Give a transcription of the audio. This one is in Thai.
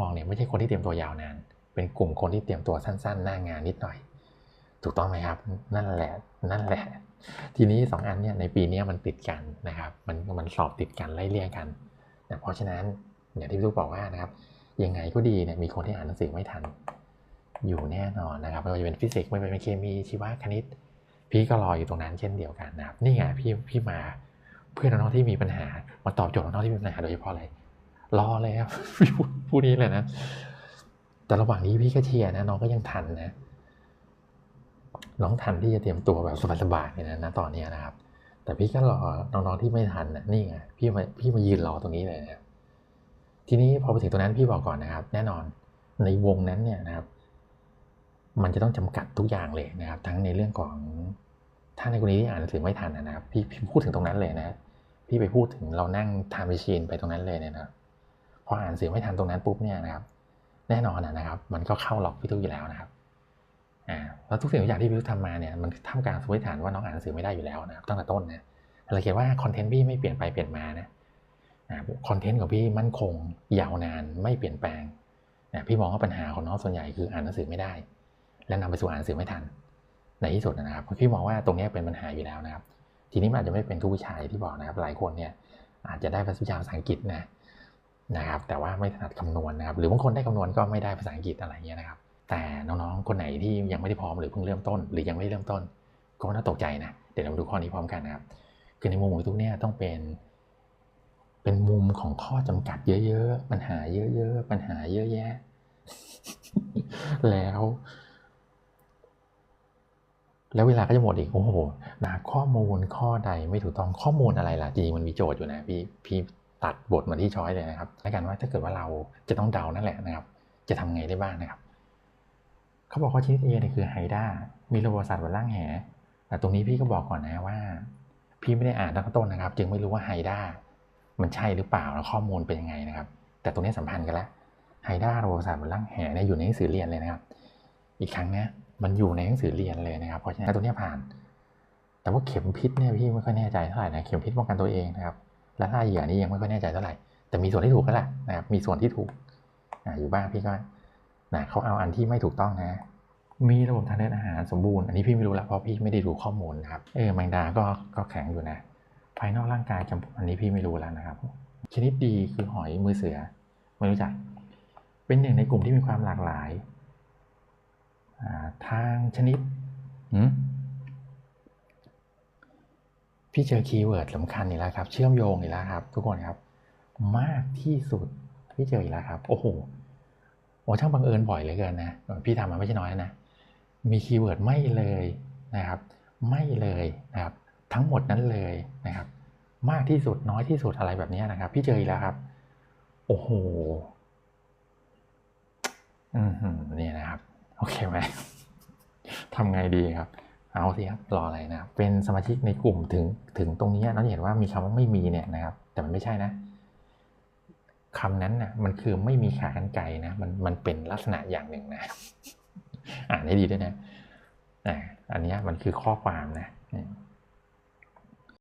มองเนี่ยไม่ใช่คนที่เตรียมตัวยาวนาน เป็นกลุ่มคนที่เตรียมตัวสั้น ๆ หน้างานนิดหน่อย ถูกต้องไหมครับ นั่นแหละ นั่นแหละ ทีนี้สองอันเนี่ยในปีนี้มันติดกันนะครับ มันมันสอบติดกันไล่เลี่ยกันนะเพราะฉะนั้นอย่างที่พี่ลูกบอกว่านะครับ ยังไงก็ดีเนี่ยมีคนที่อ่านหนังสือไม่ทัน อยู่แน่นอนนะครับไม่ว่าจะเป็นฟิสิกส์ไม่ว่าจะเป็นเคมีชีวะคณิต พี่ก็รออยู่ตรงนั้นเช่นเดียวกันนะครับนี่ไงพี่พี่มาเพื่อนน้องๆที่มีปัญหามาตอบโจทย์น้องๆที่มีปัญหาโดยเฉพาะอะไร รอเลยครับพี่พูดพูดนี้เลยนะ แต่ระหว่างนี้พี่ก็เชียร์นะน้องก็ยังทันนะ น้องทันที่จะเตรียมตัวแบบสบายๆเลยนะ ตอนนี้นะครับ แต่พี่ก็รอน้องๆที่ไม่ทันนะนี่ไงพี่มาพี่มายืนรอตรงนี้เลยนะทีนี้พอไปถึงตรงนั้นพี่บอกก่อนนะครับ แน่นอนในวงนั้นเนี่ยนะครับ มันจะต้องจำกัดทุกอย่างเลยนะครับ ทั้งในเรื่องของถ้าในกรณีที่อ่านหนังสือไม่ทันนะครับ พี่พูดถึงตรงนั้นเลยนะพี่ไปพูดถึงเรานั่งทำมชชีนไปตรงนั้นเลยเนี่ยนะพ ออ่านหนังสือไม่ทันตรงนั้นปุ๊บเนี่ยนะครับ แน่นอนนะครับ มันก็เข้าล็อกพี่ทุกอยู่แล้วนะครับอ่าแล้วทุกสิ่งทุกอย่างที่พี่ทุกทำมาเนี่ยมันท่ามกลางสมมติฐานว่าน้องอ่านหนังสือไม่ได้อยู่แล้วนะครับตั้งแต่ต้นนะเราเขียนว่าคอนเทนต์พี่ไม่เปลี่ยนไปเปลี่ยนมานะคอนเทนต์ของพี่มั่นคง ยาวนานไม่เปลี่ยนแปลงนะพี่มองว่าปัญหาของน้องส่วนใหญ่คืออ่านหนังสือไม่ได้ และนำไปสู่อ่านหนังสือไม่ทัน ในที่สุดนะครับพี่มองว่าตรงนี้เป็นปัญหาอยู่แล้วนะครับ ทีนี้มันอาจจะไม่เป็นทุกวิชาที่บอกนะครับ หลายคนเนี่ยอาจจะได้ภาษาภาษาอังกฤษนะ นะครับแต่ว่าไม่ถนัดคำนวณนะครับหรือบางคนได้คำนวณก็ไม่ได้ภาษาอังกฤษอะไรเงี้ยนะครับแต่น้องๆคนไหนที่ยังไม่ได้พร้อมหรือเพิ่งเริ่มต้น หรือยังไม่เริ่มต้น ก็น่าตกใจนะเดี๋ยวเราดูข้อนี้พร้อมกันนะครับคือในมุมของทุกเนี่ยต้องเป็น เป็นมุมของข้อจำกัดเยอะๆปัญหาเยอะๆปัญหาเยอะแยะ แล้ว แล้วเวลาก็จะหมดอีกโอ้โหนะข้อมูลข้อใดไม่ถูกต้องข้อมูลอะไรล่ะจริงมันมีโจทย์อยู่นะพี่พี่ ตัดบทมาที่ช้อยเลยนะครับแล้วกันว่าถ้าเกิดว่าเราจะต้องเดานั่นแหละนะครับ จะทำไงได้บ้างนะครับ เขาบอกว่าชนิด A เนี่ยคือไฮด้ามีระบบศาสตร์บนล่างแหแต่ตรงนี้พี่ก็บอกก่อนนะว่า พี่ไม่ได้อ่านตั้งต้นนะครับ จึงไม่รู้ว่าไฮด้ามันใช่หรือเปล่าแล้วข้อมูลเป็นยังไงนะครับ แต่ตรงนี้สัมพันธ์กันล้วไฮด้าระบบศาสตร์บนล่างแหเนี่ยอยู่ในหนังสือเรียนเลยนะครับ อีกครั้งนะมันอยู่ในหนังสือเรียนเลยนะครับเพราะฉะนั้นตรงนี้ผ่าน แต่ว่าเข็มพิษเนี่ยพี่ไม่ค่อยแน่ใจเท่าไหร่นะเข็มพิษป้องกันตัวเองนะครับ และล่าเหยื่อนี่ยังไม่ค่อยแน่ใจเท่าไหร่ แต่มีส่วนที่ถูกก็แหละนะครับ มีส่วนที่ถูกออยู่บ้างพี่ก็นะเขาเอาอันที่ไม่ถูกต้องนะ มีระบบทางเดินอาหารสมบูรณ์ อันนี้พี่ไม่รู้ละเพราะพี่ไม่ได้ดูข้อมูลนะครับ เออแมงดาก็ก็แข็งอยู่นะ ภายนอกร่างกายจำอันนี้พี่ไม่รู้แล้วนะครับ ชนิดดีคือหอยมือเสือ ไม่รู้จัก เป็นหนึ่งในกลุ่มที่มีความหลากหลายทางชนิด พี่เจอคีย์เวิร์ดสำคัญอีกแล้วครับ เชื่อมโยงอีกแล้วครับ ทุกคนครับ มากที่สุดพี่เจออีกแล้วครับ โอ้โหโอ้ช่างบังเอิญบ่อยเหลือเกินนะพี่ทำมาไม่ใช่น้อยนะ มีคีย์เวิร์ดไม่เลยนะครับ ไม่เลยนะครับ ทั้งหมดนั้นเลยนะครับ มากที่สุดน้อยที่สุดอะไรแบบนี้นะครับ พี่เจออีกแล้วครับ โอ้โหอืมนี่นะครับ โอเคไหมทำไงดีครับ เอาสิครับรออะไรนะเป็นสมาชิกในกลุ่มถึงถึงตรงนี้น้องเห็นว่ามีคำว่าไม่มีเนี่ยนะครับ แต่มันไม่ใช่นะคำนั้นนะ่ะมันคือไม่มีขากันไกนะมันมันเป็นลักษณะอย่างหนึ่งนะ อ่านให้ดีด้วยนะอ่าอันนี้มันคือข้อความนะ